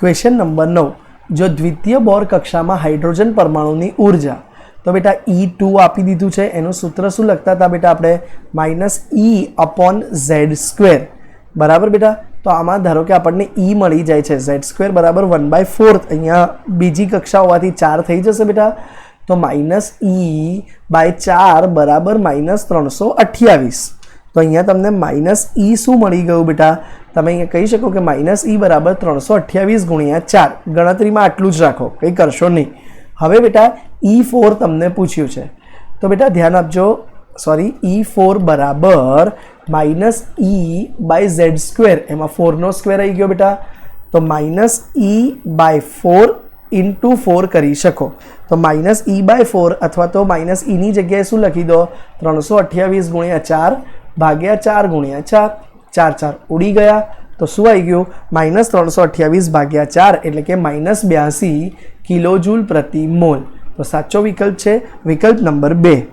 Question number નવ, જો દ્વિતીય બોર કક્ષામાં હાઇડ્રોજન પરમાણુની ઊર્જા, તો બેટા ઈ ટુ આપી દીધું છે. એનું સૂત્ર શું લખતા હતા બેટા આપણે? Minus E upon Z square બરાબર બેટા? તો આમાં ધારો કે આપણને ઈ મળી જાય છે. ઝેડ સ્ક્વેર બરાબર વન બાય ફોર્થ અહીંયા બીજી કક્ષા હોવાથી ચાર થઈ જશે બેટા. તો માઇનસ ઈ બાય ચાર બરાબર માઇનસ ત્રણસો અઠ્યાવીસ. તો અહીંયા તમને માઇનસ ઈ શું મળી ગયું બેટા? તમે અહીંયા કહી શકો કે માઇનસ ઈ બરાબર ત્રણસો અઠ્યાવીસ ગુણ્યા ચાર. ગણતરીમાં આટલું જ રાખો, કંઈ કરશો નહીં. હવે બેટા ઈ ફોર તમને પૂછ્યું છે. તો બેટા, ધ્યાન આપજો. સોરી ઈ ફોર બરાબર minus E by Z square એમાં ફોરનો સ્ક્વેર આવી ગયો બેટા. તો minus E by four into four કરી શકો. તો માઇનસ ઈ બાય ફોર અથવા તો માઇનસ ઈની જગ્યાએ શું લખી દો? ત્રણસો અઠ્યાવીસ ગુણ્યા ચાર ભાગ્યા ચાર ગુણ્યા ચાર ચાર ચાર ઉડી ગયા. તો શું આવી ગયું? માઇનસ ત્રણસો અઠ્યાવીસ ભાગ્યા ચાર એટલે કે માઇનસ બ્યાસી કિલોજૂલ પ્રતિ મોલ. તો સાચો વિકલ્પ છે વિકલ્પ નંબર બે.